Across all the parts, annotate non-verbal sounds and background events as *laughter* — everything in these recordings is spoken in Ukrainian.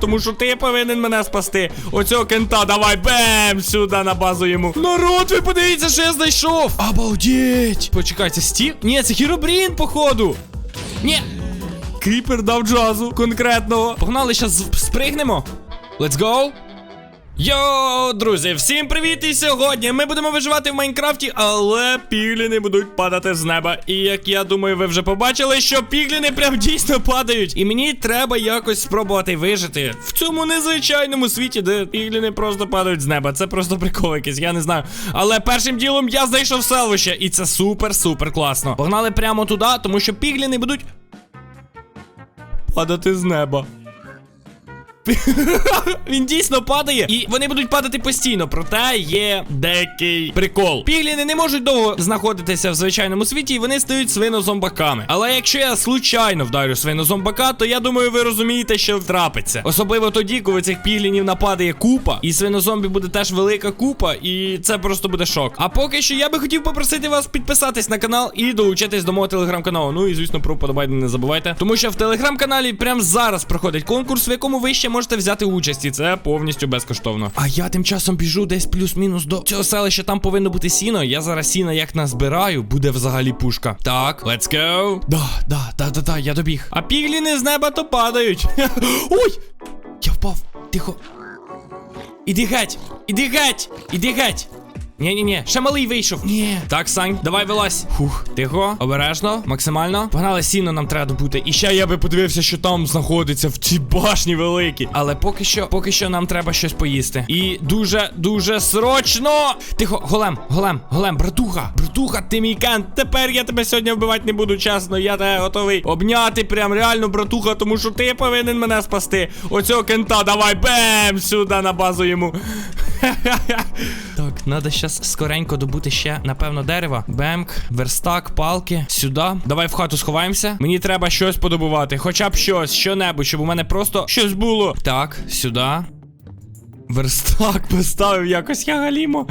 Тому що ти повинен мене спасти. Оцього кента, давай, бем! Сюди на базу йому. Народ, ви подивіться, що я знайшов. Обалдеть! Почекайте, стів? Ні, це хіробрін, походу. Ні. Кріпер дав джазу конкретного. Погнали, зараз спригнемо. Let's go. Йоу, друзі, всім привіт! І сьогодні ми будемо виживати в Майнкрафті, але пігліни будуть падати з неба. І як я думаю, ви вже побачили, що пігліни прям дійсно падають. І мені треба якось спробувати вижити в цьому незвичайному світі, де пігліни просто падають з неба. Це просто прикол якийсь, я не знаю. Але першим ділом я знайшов селище, і це супер-супер класно. Погнали прямо туди, тому що пігліни будуть падати з неба. *laughs* Він дійсно падає, і вони будуть падати постійно. Проте є деякий прикол. Пігліни не можуть довго знаходитися в звичайному світі, і вони стають свинозомбаками. Але якщо я случайно вдарю свинозомбака, то я думаю, ви розумієте, що трапиться. Особливо тоді, коли цих піглінів нападає купа, і свинозомбі буде теж велика купа, і це просто буде шок. А поки що я би хотів попросити вас підписатись на канал і долучитись до мого телеграм-каналу. Ну і звісно, про подобайте не забувайте. Тому що в телеграм-каналі прямо зараз проходить конкурс, в якому ви ще можете взяти участь, і це повністю безкоштовно. А я тим часом біжу десь плюс-мінус до цього селища. Там повинно бути сіно. Я зараз сіна як назбираю, буде взагалі пушка. Так, let's go. Да, да, да, да, да, я добіг. А пігліни з неба то падають. *laughs* Ой! Я впав. Тихо. Іди геть! Іди геть! Іди геть! Ні-ні-ні, ще малий вийшов. Ні. Так, Сань, давай вилазь. Фух, тихо, обережно, максимально. Погнали, сіно нам треба добути. І ще я би подивився, що там знаходиться в цій башні великі. Але поки що, поки що нам треба щось поїсти. І дуже, дуже срочно. Тихо, голем, голем, голем, братуха, братуха, ти мій кент. Тепер я тебе сьогодні вбивати не буду, чесно. Я тебе готовий обняти. Прям реально, братуха, тому що ти повинен мене спасти. Оцього кента, давай, бем! Сюди на базу йому. *laughs* Так, треба щас скоренько добути ще, напевно, дерева. Бемк, верстак, палки. Сюди. Давай в хату сховаємося. Мені треба щось подобувати. Хоча б щось, що-небудь, щоб у мене просто щось було. Так, сюди. Верстак *laughs* поставив якось я галімо.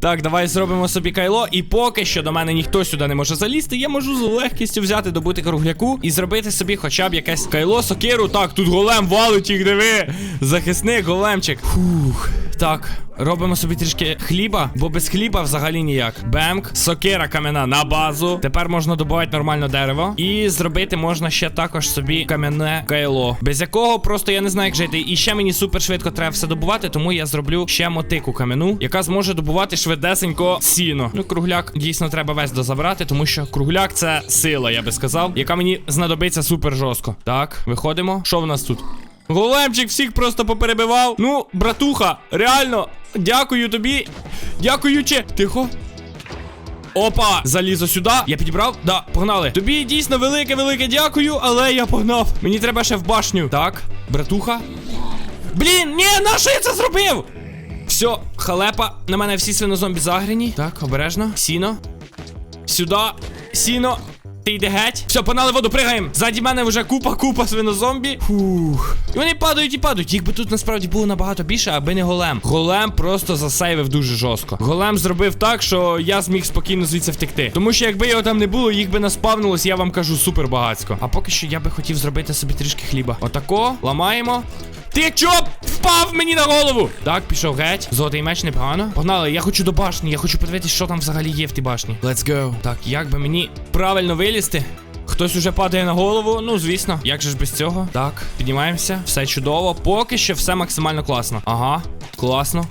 Так, давай зробимо собі кайло. І поки що до мене ніхто сюди не може залізти, я можу з легкістю взяти, добути кругляку і зробити собі хоча б якесь кайло, сокиру. Так, тут голем валить їх, диви. Захисник, големчик. Фух. Так, робимо собі трішки хліба, бо без хліба взагалі ніяк. Бемк, сокира кам'яна на базу. Тепер можна добувати нормально дерево. І зробити можна ще також собі кам'яне кайло, без якого просто я не знаю, як жити. І ще мені супер швидко треба все добувати, тому я зроблю ще мотику кам'яну, яка зможе добувати швидесенько сіно. Ну, кругляк дійсно треба весь дозабрати, тому що кругляк це сила, я би сказав, яка мені знадобиться супер жорстко. Так, виходимо. Що в нас тут? Големчик всіх просто поперебивав. Ну, братуха, реально, дякую тобі. Дякуючи. Тихо. Опа, залізо сюди. Я підібрав? Да, погнали. Тобі дійсно велике-велике дякую, але я погнав. Мені треба ще в башню. Так, братуха. Блін, ні, на що я це зробив? Все, халепа. На мене всі свинозомбі загрені. Так, обережно. Сіно. Сюди. Сіно. Ти йди геть. Все, погнали воду, пригаємо. Ззаді мене вже купа, купа свинозомбі. Фух. І вони падають і падають. Їх би тут насправді було набагато більше, аби не голем. Голем просто засейвив дуже жорстко. Голем зробив так, що я зміг спокійно звідси втекти. Тому що якби його там не було, їх би наспавнилось, я вам кажу, супер багацько. А поки що я би хотів зробити собі трішки хліба. Отако, ламаємо. Ти чо впав мені на голову? Так, пішов геть. Золотий меч непогано. Погнали, я хочу до башні. Я хочу подивитися, що там взагалі є в тій башні. Let's go. Так, як би мені правильно вилізти? Хтось уже падає на голову, ну звісно, як же ж без цього? Так, піднімаємося, все чудово. Поки що все максимально класно. Ага, класно.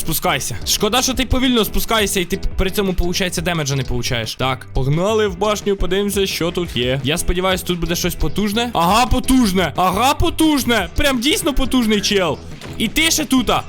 Спускайся. Шкода, що ти повільно спускаєшся, і ти при цьому, виходить, демеджа не получаєш. Так, погнали в башню, подивимося, що тут є. Я сподіваюся, тут буде щось потужне. Ага, потужне! Ага, потужне! Прям дійсно потужний чел. І ти ще тута.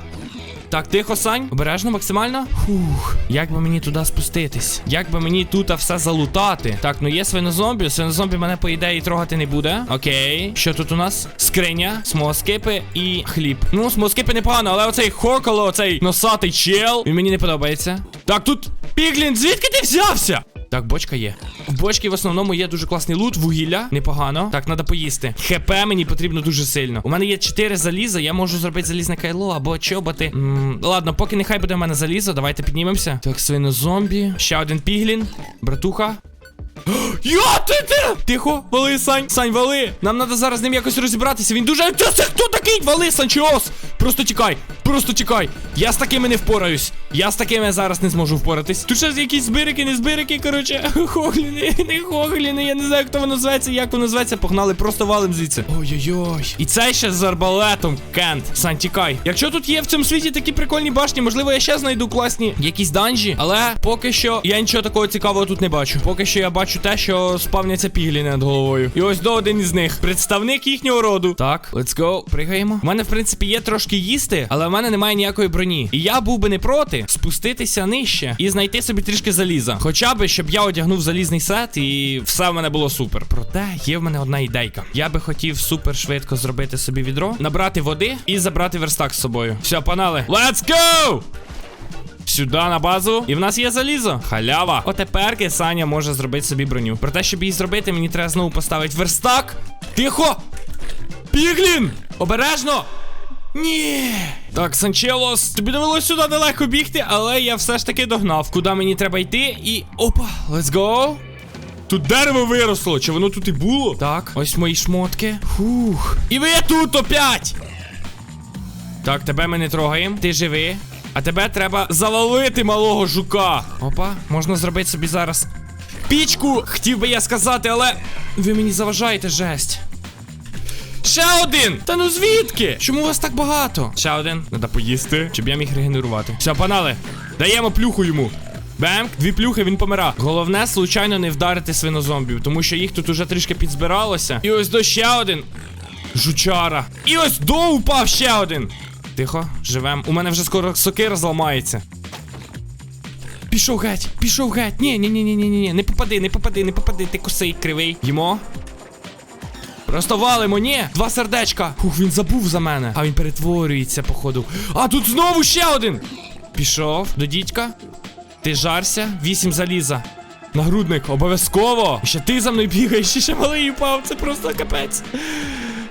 Так, тихо, Сань, обережно, максимально. Фух, як би мені туди спуститись? Як би мені тут все залутати? Так, ну є свинозомбі. Свинозомбі мене, по ідеї, трогати не буде. Окей. Що тут у нас? Скриня, смоскипи і хліб. Ну, смоскипи непогано, але оцей хоколо, оцей носатий чел. Він мені не подобається. Так, тут Піглін, звідки ти взявся? Так, бочка є. В бочці в основному є дуже класний лут, вугілля. Непогано. Так, треба поїсти. ХП мені потрібно дуже сильно. У мене є 4 заліза, я можу зробити залізне кайло або чоботи. М ладно, поки нехай буде в мене залізо, давайте піднімемося. Так, свинозомбі. Ще один піглін. Братуха. *gasps* Я ти ти! Тихо, вали, Сань, Сань, вали. Нам треба зараз з ним якось розібратися. Він дуже. Це хто такий? Вали, Санчіос! Просто тікай, просто тікай. Я з такими не впораюсь. Я з такими зараз не зможу впоратись. Тут ще якісь збирики, не збирики, коротше. *laughs* Хогліни, не хогліни. Я не знаю, хто воно зветься, як воно зветься. Погнали, просто валим звідси. Ой-ой-ой. І цей ще з арбалетом. Кент. Сань, тікай. Якщо тут є в цьому світі такі прикольні башні, можливо, я ще знайду класні якісь данжі, але поки що я нічого такого цікавого тут не бачу. Поки що я бачу те, що спавняться піглі над головою. І ось до один із них. Представник їхнього роду. Так, let's go. Пригаємо. У мене, в принципі, є трошки їсти, але мене немає ніякої броні. І я був би не проти спуститися нижче і знайти собі трішки заліза. Хоча би, щоб я одягнув залізний сет, і все в мене було супер. Проте є в мене одна ідейка. Я би хотів супер швидко зробити собі відро, набрати води і забрати верстак з собою. Все, панали. Let's go! Сюди на базу. І в нас є залізо. Халява. Отеперки Саня може зробити собі броню. Про те, щоб її зробити, мені треба знову поставити верстак. Тихо! Піглін! Обережно! Ні. Так, Санчелос, тобі довелося сюди далеко бігти, але я все ж таки догнав, куди мені треба йти. І. Опа, let's go. Тут дерево виросло, чи воно тут і було? Так, ось мої шмотки. Фух. І ви тут опять! Так, тебе ми не трогаємо. Ти живий. А тебе треба завалити малого жука. Опа, можна зробити собі зараз. Пічку! Хотів би я сказати, але ви мені заважаєте жесть. Ще один! Та ну звідки? Чому у вас так багато? Ще один. Треба поїсти, щоб я міг регенерувати. Все, панали, даємо плюху йому. Бемк, дві плюхи, він помира. Головне, случайно не вдарити свинозомбів, тому що їх тут уже трішки підзбиралося. І ось до ще один. Жучара. І ось до упав ще один. Тихо, живем. У мене вже скоро сокира зламається. Пішов геть, пішов геть. Ні, ні, ні, ні, ні, ні, не попади, не попади, не попади, ти косий кривий. Їмо. Просто валимо! Два сердечка. Хух, він забув за мене. А він перетворюється, походу. А тут знову ще один. Пішов до дідька. Ти жарся, вісім заліза. Нагрудник, обов'язково. Ще ти за мною бігаєш, і ще малий упав. Це просто капець.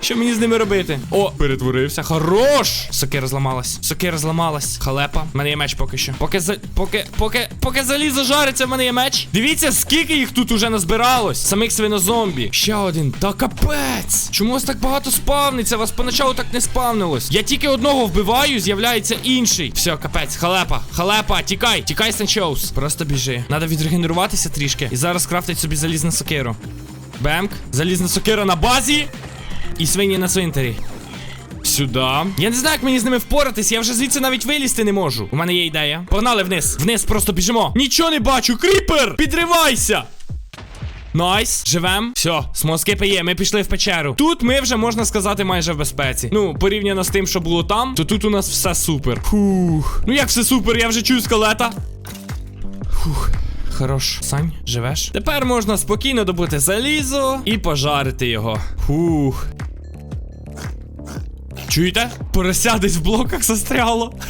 Що мені з ними робити? О, перетворився. Хорош! Сокира зламалась. Сокира зламалась. Халепа. У мене є меч поки що. Поки за. Поки. Поки. Поки залізо жариться, в мене є меч. Дивіться, скільки їх тут уже назбиралось. Самих свинозомбі. Ще один. Та капець. Чому вас так багато спавниться? Вас поначалу так не спавнилось. Я тільки одного вбиваю, з'являється інший. Все, капець. Халепа. Халепа. Тікай. Тікай, Санчоус. Просто біжи. Надо відрегенеруватися трішки. І зараз крафтить собі залізну сокиру. Бемк. Залізна сокира на базі. І свині на цвинтарі. Сюди. Я не знаю, як мені з ними впоратись. Я вже звідси навіть вилізти не можу. У мене є ідея. Погнали вниз. Вниз просто біжимо. Нічого не бачу. Кріпер! Підривайся! Найс, живем. Все, смоскипи є, ми пішли в печеру. Тут ми вже можна сказати майже в безпеці. Ну, порівняно з тим, що було там, то тут у нас все супер. Фух. Ну як все супер, я вже чую скелета. Фух. Хорош. Сань, живеш? Тепер можна спокійно добути залізо і пожарити його. Фух. Чуєте? Порося десь в блоках застряло. *laughs*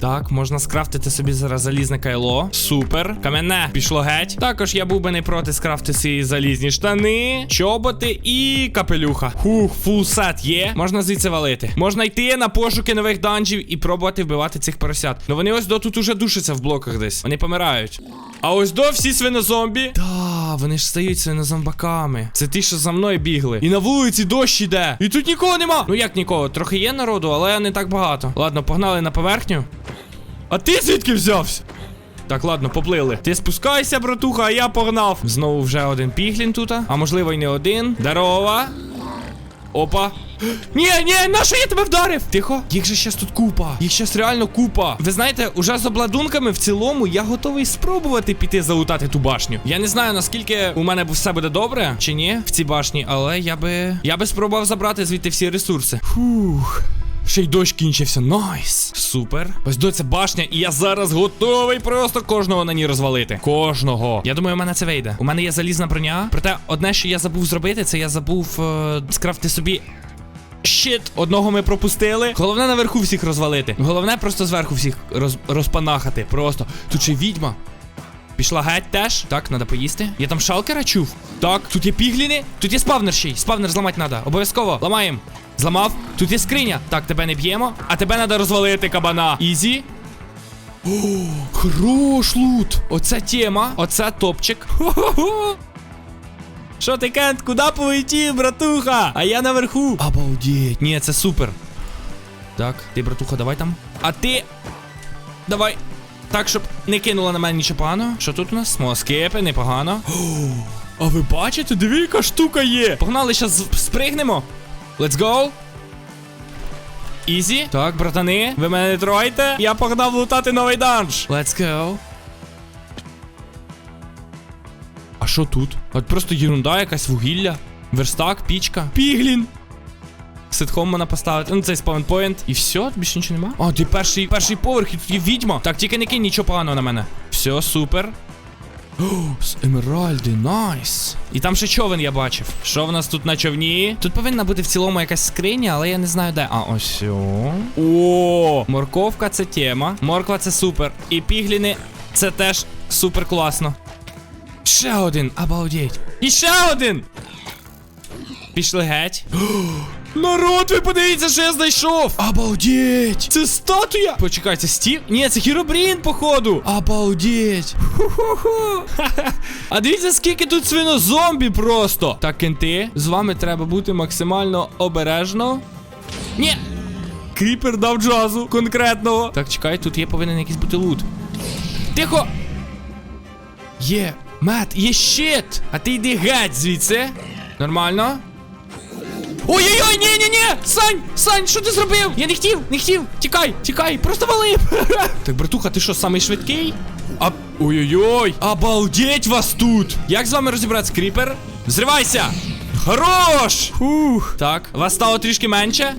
Так, можна скрафтити собі зараз залізне кайло. Супер. Каменне пішло геть. Також я був би не проти скрафтити залізні штани, чоботи і капелюха. Хух, фул сет є. Можна звідси валити. Можна йти на пошуки нових данжів і пробувати вбивати цих поросят. Ну вони ось до тут уже душаться в блоках десь. Вони помирають. А ось до всі свинозомбі. Та, вони ж стають свинозомбаками. Це ті, що за мною бігли. І на вулиці дощ іде. І тут нікого нема. Ну як нікого? Трохи є народу, але не так багато. Ладно, погнали на поверхню. А ти звідки взявся? Так, ладно, поплили. Ти спускайся, братуха, а я погнав. Знову вже один піглін тут, а можливо й не один. Здорово. Опа. Ні, ні, на що я тебе вдарив? Тихо, їх же щас тут купа. Їх щас реально купа. Ви знаєте, уже з обладунками в цілому я готовий спробувати піти залутати ту башню. Я не знаю наскільки у мене все буде добре чи ні в цій башні, але я би. Я би спробував забрати звідти всі ресурси. Фух. Ще й дощ кінчився. Найс. Супер. Ось до ця башня, і я зараз готовий просто кожного на ній розвалити. Кожного. Я думаю, у мене це вийде. У мене є залізна броня. Проте, одне, що я забув зробити, це я забув е скрафти собі. Щит, одного ми пропустили. Головне наверху всіх розвалити. Головне просто зверху всіх роз... розпанахати. Просто. Тут ще відьма. Пішла геть теж. Так, треба поїсти. Я там шалкера чув. Так, тут є пігліни. Тут є спавнер ще й. Спавнер зламати треба. Обов'язково. Ламаємо. Зламав. Тут є скриня. Так, тебе не б'ємо. А тебе треба розвалити кабана. Ізі. О, *gasps* хорош лут. Оце тема. Оце топчик. *laughs* Хо-хо-хо. Що ти, Кент, куди полетів, братуха? А я наверху. Обалдеть. Ні, це супер. Так, ти, братуха, давай там. А ти. Давай. Так, щоб не кинула на мене нічого поганого. Що тут у нас? Смоскипи, непогано. А ви бачите, яка штука є. Погнали, щас спригнемо. Let's go. Ізі. Так, братани, ви мене не тройте. Я погнав лутати новий данж. Let's go. Що тут? От просто єрунда, якась вугілля. Верстак, пічка. Піглін. Ситхом можна поставити. Ну, цей спаунпоінт. І все, більше нічого нема. О, ти перший, перший поверх, і тут є відьма. Так, тільки не кинь нічого поганого на мене. Все, супер. О, з емеральди, найс. І там ще човен я бачив. Що в нас тут на човні? Тут повинна бути в цілому якась скриня, але я не знаю де. А, ось. О, О, морковка це тема. Морква це супер. І пігліни це теж супер класно. Ще один, обалдеть. І ще один. Пішли геть. *gasps* Народ, ви подивіться, що я знайшов! Обалдеть! Це статуя! Почекай, це стів? Ні, це Хіробрін, походу! Обалдеть! Ху-ху-ху! *laughs* А дивіться, скільки тут свинозомбі просто! Так, кенти, з вами треба бути максимально обережно. Ні! Кріпер дав джазу конкретного. Так, чекай, тут є повинен якийсь бути лут. Тихо! Є, мет, є щит! А ти йди геть звідси. Нормально? Ой-ой-ой, ні-ні-ні! Сань! Сань, що ти зробив? Я не хотів, не хотів! Тікай, тікай, просто вали! *laughs* так, братуха, ти що, самий швидкий? А. Ой-ой-ой! Обалдеть вас тут! Як з вами розібратися, кріпер? Взривайся! Хорош! Фух. Так, вас стало трішки менше.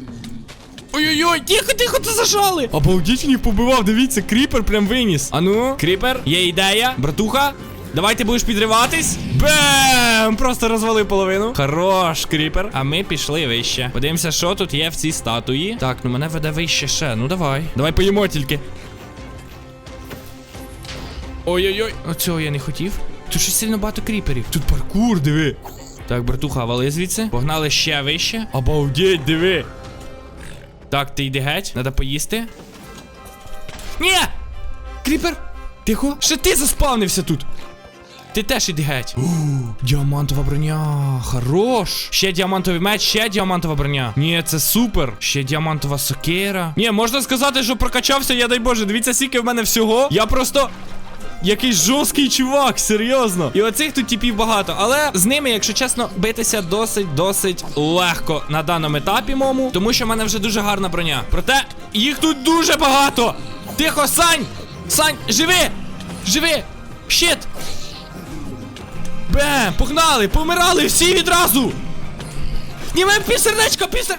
Ой-ой-ой, тихо, тихо, ти зажали! Обалдіть їх побивав, дивіться, кріпер прям виніс. Ану, кріпер, є ідея, братуха. Давай ти будеш підриватись. Бем! Просто розвалив половину. Хорош, кріпер. А ми пішли вище. Подивимося, що тут є в цій статуї. Так, ну мене веде вище ще. Ну давай. Давай поїмо тільки. Ой-ой-ой. Оцього я не хотів. Тут щось сильно багато кріперів. Тут паркур, диви. Так, братуха, вали звідси. Погнали ще вище. Обалдеть, диви. Так, ти йди геть, треба поїсти. Ні! Кріпер! Тихо! Ще ти заспавнився тут! Ти теж іди геть. У, діамантова броня. Хорош. Ще діамантовий меч, ще діамантова броня. Ні, це супер. Ще діамантова сокира. Ні, можна сказати, що прокачався, я дай Боже. Дивіться, скільки в мене всього. Я просто. Якийсь жорсткий чувак, серйозно. І оцих тут типів багато. Але з ними, якщо чесно, битися досить-досить легко на даному етапі мому. Тому що в мене вже дуже гарна броня. Проте їх тут дуже багато. Тихо, Сань! Сань, живи! Живи! Щит! Бем! Погнали! Помирали всі відразу! Німем півсердечка, півсер...